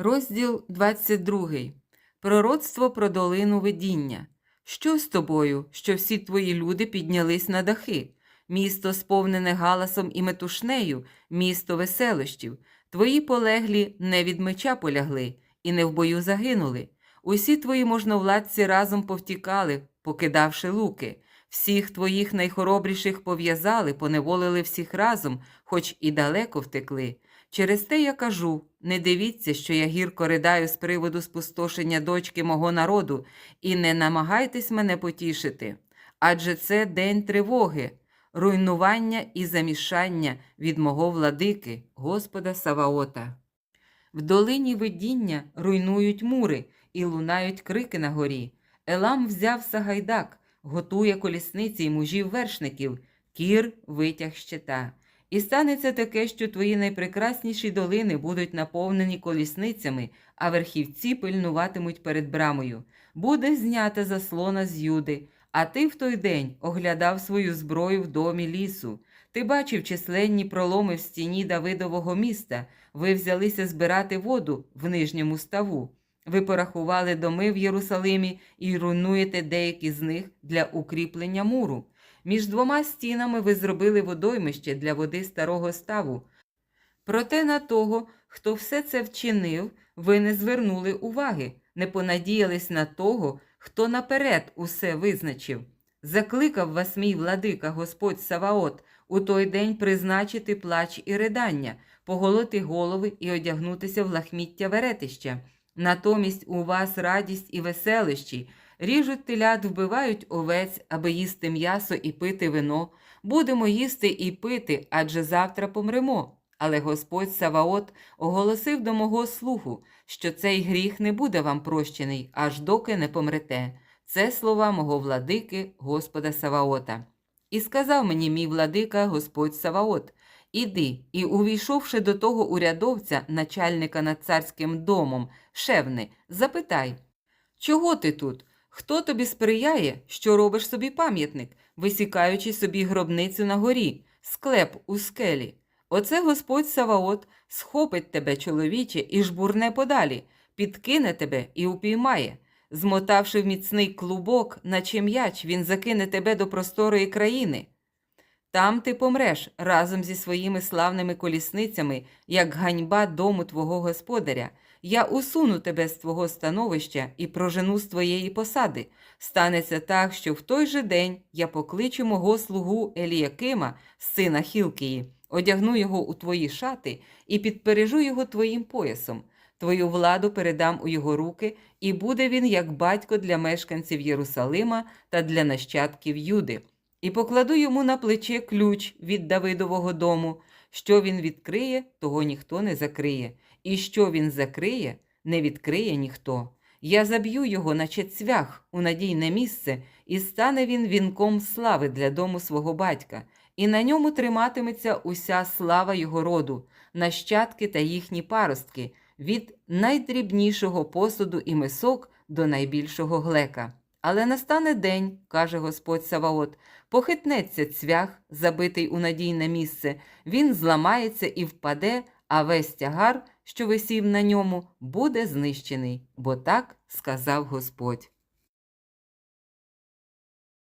Розділ 22. Пророцтво про долину видіння. Що з тобою, що всі твої люди піднялись на дахи? Місто сповнене галасом і метушнею, місто веселощів. Твої полеглі не від меча полягли і не в бою загинули. Усі твої можновладці разом повтікали, покидавши луки. Всіх твоїх найхоробріших пов'язали, поневолили всіх разом, хоч і далеко втекли. Через те я кажу: не дивіться, що я гірко ридаю з приводу спустошення дочки мого народу, і не намагайтесь мене потішити. Адже це день тривоги, руйнування і замішання від мого владики, Господа Саваота. В долині видіння руйнують мури і лунають крики на горі. Елам взяв Сагайдак, готує колісниці й мужів вершників, кір витяг щита. І станеться таке, що твої найпрекрасніші долини будуть наповнені колісницями, а верхівці пильнуватимуть перед брамою. Буде знята заслона з юди, а ти в той день оглядав свою зброю в домі лісу. Ти бачив численні проломи в стіні Давидового міста. Ви взялися збирати воду в нижньому ставу. Ви порахували доми в Єрусалимі і руйнуєте деякі з них для укріплення муру. Між двома стінами ви зробили водоймище для води старого ставу. Проте на того, хто все це вчинив, ви не звернули уваги, не понадіялись на того, хто наперед усе визначив. Закликав вас мій владика Господь Саваот у той день призначити плач і ридання, поголоти голови і одягнутися в лахміття веретища. Натомість у вас радість і веселищі, ріжуть телят, вбивають овець, аби їсти м'ясо і пити вино. Будемо їсти і пити, адже завтра помремо. Але Господь Саваот оголосив до мого слуху, що цей гріх не буде вам прощений, аж доки не помрете. Це слова мого владики, Господа Саваота. І сказав мені мій владика, Господь Саваот, Іди, і, увійшовши до того урядовця, начальника над царським домом, шевни, запитай, чого ти тут? Хто тобі сприяє, що робиш собі пам'ятник, висікаючи собі гробницю на горі, склеп у скелі? Оце Господь Саваот схопить тебе, чоловіче, і жбурне подалі, підкине тебе і упіймає. Змотавши в міцний клубок, наче м'яч, він закине тебе до просторої країни. Там ти помреш разом зі своїми славними колісницями, як ганьба дому твого господаря. Я усуну тебе з твого становища і прожену з твоєї посади. Станеться так, що в той же день я покличу мого слугу Еліякима, сина Хілкії, одягну його у твої шати і підпережу його твоїм поясом. Твою владу передам у його руки, і буде він як батько для мешканців Єрусалима та для нащадків Юди. І покладу йому на плече ключ від Давидового дому. Що він відкриє, того ніхто не закриє, і що він закриє, не відкриє ніхто. Я заб'ю його, наче цвях, у надійне місце, і стане він вінком слави для дому свого батька, і на ньому триматиметься уся слава його роду, нащадки та їхні паростки, від найдрібнішого посуду і мисок до найбільшого глека. Але настане день, каже Господь Саваот, похитнеться цвях, забитий у надійне місце, він зламається і впаде, а весь тягар, що висів на ньому, буде знищений, бо так сказав Господь.